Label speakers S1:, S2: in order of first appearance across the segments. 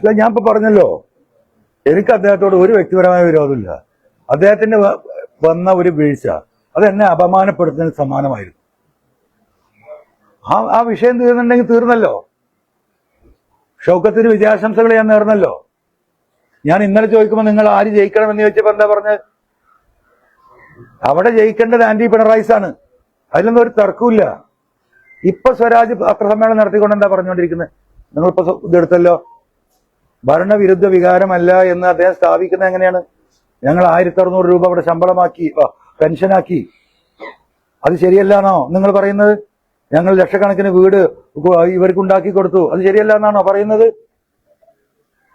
S1: അല്ല ഞാൻ ഇപ്പൊ പറഞ്ഞല്ലോ. എനിക്ക് അദ്ദേഹത്തോട് ഒരു വ്യക്തിപരമായ വിരോധമില്ല. അദ്ദേഹത്തിന്റെ വ- വന്ന ഒരു വീഴ്ച അത് എന്നെ അപമാനപ്പെടുത്തുന്നതിന് സമാനമായിരുന്നു. ആ ആ വിഷയം തീർന്നുണ്ടെങ്കിൽ തീർന്നല്ലോ. ഷൗക്കത്തിന് വിജയാശംസകൾ ഞാൻ നേർന്നല്ലോ. ഞാൻ ഇന്നലെ ചോദിക്കുമ്പോൾ നിങ്ങൾ ആര് ജയിക്കണമെന്ന് ചോദിച്ചപ്പോ എന്താ പറഞ്ഞത് അവിടെ ജയിക്കേണ്ടത് ആന്റി പിണറായിസ് ആണ്. അതിലൊന്നും ഒരു തർക്കമില്ല ഇപ്പൊ സ്വരാജ് പത്രസമ്മേളനം നടത്തിക്കൊണ്ട് എന്താ പറഞ്ഞുകൊണ്ടിരിക്കുന്നത് നിങ്ങളിപ്പോ ഇതെടുത്തല്ലോ? ഭരണവിരുദ്ധ വികാരമല്ല എന്ന് അദ്ദേഹം സ്ഥാപിക്കുന്നത് എങ്ങനെയാണ്? ഞങ്ങൾ ആയിരത്തി അറുന്നൂറ് രൂപ അവിടെ ശമ്പളമാക്കി പെൻഷനാക്കി. അത് ശരിയല്ലാന്നോ നിങ്ങൾ പറയുന്നത്? ഞങ്ങൾ ലക്ഷക്കണക്കിന് വീട് ഇവർക്ക് ഉണ്ടാക്കി കൊടുത്തു. അത് ശരിയല്ല എന്നാണോ പറയുന്നത്?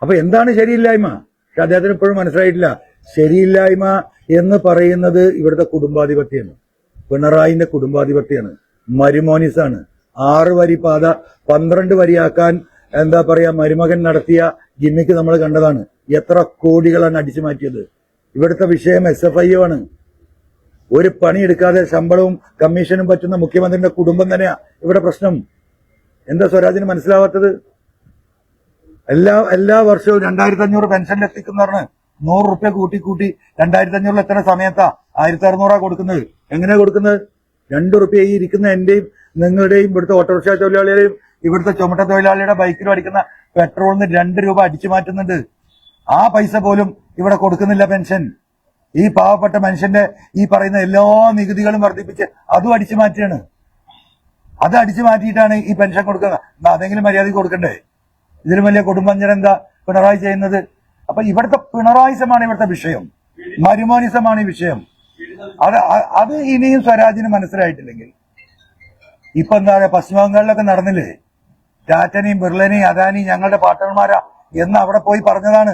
S1: അപ്പൊ എന്താണ് ശരിയില്ലായ്മ? പക്ഷെ അദ്ദേഹത്തിന് ഇപ്പോഴും മനസ്സിലായിട്ടില്ല. ശരിയില്ലായ്മ എന്ന് പറയുന്നത് ഇവിടുത്തെ കുടുംബാധിപത്യമാണ്. പിണറായിന്റെ കുടുംബാധിപത്യമാണ്. മരുമോനിസാണ്. ആറ് വരി പാത പന്ത്രണ്ട് വരിയാക്കാൻ എന്താ പറയാ മരുമകൻ നടത്തിയ ഗിമ്മിക്ക് നമ്മൾ കണ്ടതാണ് എത്ര കോടികളാണ് അടിച്ചു മാറ്റിയത്. ഇവിടുത്തെ വിഷയം എസ് എഫ് ഐ ആണ്. ഒരു പണിയെടുക്കാതെ ശമ്പളവും കമ്മീഷനും പറ്റുന്ന മുഖ്യമന്ത്രിയുടെ കുടുംബം തന്നെയാ ഇവിടെ പ്രശ്നം. എന്താ സ്വരാജിന് മനസ്സിലാവാത്തത്? എല്ലാ എല്ലാ വർഷവും രണ്ടായിരത്തി അഞ്ഞൂറ് പെൻഷൻ എത്തിക്കുന്ന പറഞ്ഞ് നൂറ് റുപ്യ കൂട്ടി കൂട്ടി രണ്ടായിരത്തി അഞ്ഞൂറിൽ എത്ര സമയത്താ ആയിരത്തി അറുന്നൂറാ കൊടുക്കുന്നത്. എങ്ങനെയാ കൊടുക്കുന്നത്? രണ്ട് റുപ്യ ഈ ഇരിക്കുന്ന എന്റെയും നിങ്ങളുടെയും ഇവിടുത്തെ ഓട്ടോറിക്ഷ തൊഴിലാളികളെയും ഇവിടുത്തെ ചുമട്ട തൊഴിലാളിയുടെ ബൈക്കിൽ അടിക്കുന്ന പെട്രോളിന് രണ്ട് രൂപ അടിച്ചു മാറ്റുന്നുണ്ട്. ആ പൈസ പോലും ഇവിടെ കൊടുക്കുന്നില്ല പെൻഷൻ. ഈ പാവപ്പെട്ട മനുഷ്യന്റെ ഈ പറയുന്ന എല്ലാ നികുതികളും വർദ്ധിപ്പിച്ച് അതും അടിച്ചു മാറ്റിയാണ് അത് അടിച്ചു മാറ്റിയിട്ടാണ് ഈ പെൻഷൻ കൊടുക്കുന്നത്. അതെങ്കിലും മര്യാദയ്ക്ക് കൊടുക്കണ്ടേ? ഇതിലും വലിയ കുടുംബഞ്ചന എന്താ പിണറായി ചെയ്യുന്നത്? അപ്പൊ ഇവിടുത്തെ പിണറായിസമാണ് ഇവിടുത്തെ വിഷയം. മരുമോനിസമാണ് ഈ വിഷയം. അത് അത് ഇനിയും സ്വരാജിന് മനസ്സിലായിട്ടില്ലെങ്കിൽ ഇപ്പൊ എന്താ പറയാ പശ്ചിമ ബംഗാളിലൊക്കെ നടന്നില്ലേ? ടാറ്റനെയും ബിർളനെയും അദാനിയും ഞങ്ങളുടെ പാർട്ട്ണർമാരാ. എന്ന് അവിടെ പോയി പറഞ്ഞതാണ്.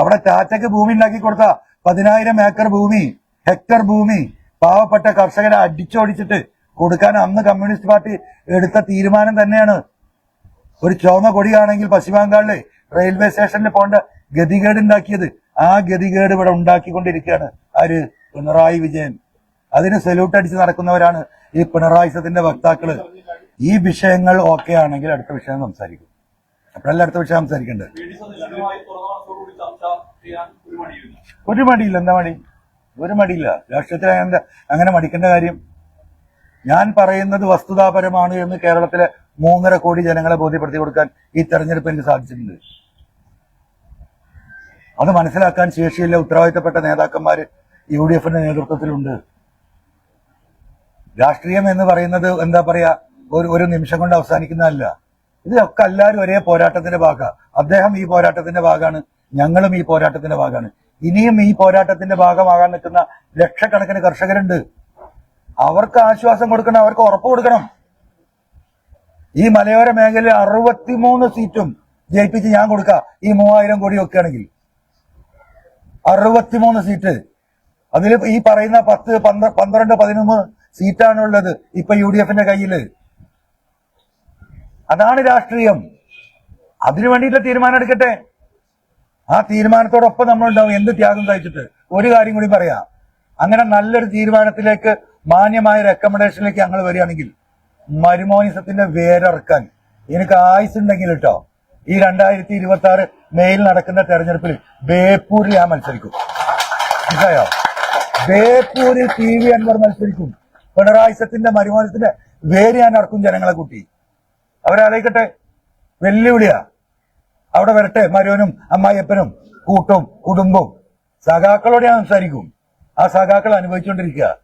S1: അവിടെ ടാറ്റയ്ക്ക് ഭൂമി ഉണ്ടാക്കി കൊടുത്ത പതിനായിരം ഏക്കർ ഭൂമി ഹെക്ടർ ഭൂമി പാവപ്പെട്ട കർഷകരെ അടിച്ചോടിച്ചിട്ട് കൊടുക്കാൻ അന്ന് കമ്മ്യൂണിസ്റ്റ് പാർട്ടി എടുത്ത തീരുമാനം തന്നെയാണ്. ഒരു ചുവന്ന കൊടിയാണെങ്കിൽ പശ്ചിമ ബംഗാളിലെ റെയിൽവേ സ്റ്റേഷനിൽ പോകേണ്ട ഗതികേട് ഉണ്ടാക്കിയത്. ആ ഗതികേട് ഇവിടെ ഉണ്ടാക്കിക്കൊണ്ടിരിക്കുകയാണ് ആര്? പിണറായി വിജയൻ. അതിന് സല്യൂട്ട് അടിച്ച് നടക്കുന്നവരാണ് ഈ പിണറായി സത്തിന്റെ വക്താക്കൾ. ഈ വിഷയങ്ങൾ ഓക്കെ ആണെങ്കിൽ അടുത്ത വിഷയം സംസാരിക്കും. അപ്പോഴല്ല അടുത്ത വിഷയം സംസാരിക്കേണ്ടത്?
S2: ഒരു മടിയില്ല.
S1: എന്താ മടി? ഒരു മടിയില്ല. രാഷ്ട്രീയത്തിൽ അങ്ങനെ അങ്ങനെ മടിക്കേണ്ട കാര്യം. ഞാൻ പറയുന്നത് വസ്തുതാപരമാണ് എന്ന് കേരളത്തിലെ മൂന്നര കോടി ജനങ്ങളെ ബോധ്യപ്പെടുത്തി കൊടുക്കാൻ ഈ തെരഞ്ഞെടുപ്പ് എനിക്ക് സാധിച്ചിട്ടുണ്ട്. അത് മനസ്സിലാക്കാൻ ശേഷിയുള്ള ഉത്തരവാദിത്തപ്പെട്ട നേതാക്കന്മാര് യു ഡി എഫിന്റെ നേതൃത്വത്തിലുണ്ട്. രാഷ്ട്രീയം എന്ന് പറയുന്നത് എന്താ പറയാ ഒരു ഒരു നിമിഷം കൊണ്ട് അവസാനിക്കുന്നതല്ല. ഇതൊക്കെ എല്ലാവരും ഒരേ പോരാട്ടത്തിന്റെ ഭാഗമാണ് അദ്ദേഹം ഈ പോരാട്ടത്തിന്റെ ഭാഗമാണ് ഞങ്ങളും ഈ പോരാട്ടത്തിന്റെ ഭാഗമാണ് ഇനിയും ഈ പോരാട്ടത്തിന്റെ ഭാഗമാകാൻ നിൽക്കുന്ന ലക്ഷക്കണക്കിന് കർഷകരുണ്ട്. അവർക്ക് ആശ്വാസം കൊടുക്കണം അവർക്ക് ഉറപ്പ് കൊടുക്കണം. ഈ മലയോര മേഖലയിൽ അറുപത്തിമൂന്ന് സീറ്റും ജയിപ്പിച്ച് ഞാൻ കൊടുക്കാം. ഈ മൂവായിരം കോടി ഒക്കെയാണെങ്കിൽ അറുപത്തിമൂന്ന് സീറ്റ്. അതിൽ ഈ പറയുന്ന പത്ത് പന്ത്ര പന്ത്രണ്ട് പതിനൊന്ന് സീറ്റാണുള്ളത് ഇപ്പൊ യു ഡി എഫിന്റെ കയ്യിൽ. അതാണ് രാഷ്ട്രീയം. അതിനു വേണ്ടിയിട്ടുള്ള തീരുമാനം എടുക്കട്ടെ. ആ തീരുമാനത്തോടൊപ്പം നമ്മളുണ്ടാവും. എന്ത് ത്യാഗം കഴിച്ചിട്ട് ഒരു കാര്യം കൂടി പറയാം. അങ്ങനെ നല്ലൊരു തീരുമാനത്തിലേക്ക് മാന്യമായ റെക്കമെൻഡേഷനിലേക്ക് ഞങ്ങൾ വരികയാണെങ്കിൽ മരുമോനിസത്തിന്റെ വേരറക്കാൻ എനിക്ക് ആയുസ് ഉണ്ടെങ്കിൽ കേട്ടോ ഈ രണ്ടായിരത്തി ഇരുപത്തി ആറ് മെയിൽ നടക്കുന്ന തെരഞ്ഞെടുപ്പിൽ ബേപ്പൂരിൽ ഞാൻ മത്സരിക്കും. മനസ്സിലായോ? ബേപ്പൂരിൽ ടി വി അൻവർ മത്സരിക്കും. പിണറായിസത്തിന്റെ മരുമോനത്തിന്റെ വേര് ഞാൻ അടക്കും ജനങ്ങളെ കൂട്ടി. അവരാലോചിക്കട്ടെ വെല്ലുവിളിയാ. അവിടെ വരട്ടെ. മരുവനും അമ്മായിയപ്പനും കൂട്ടും കുടുംബവും. സഖാക്കളോട് ഞാൻ സംസാരിക്കും. ആ സഖാക്കൾ അനുഭവിച്ചുകൊണ്ടിരിക്കുക.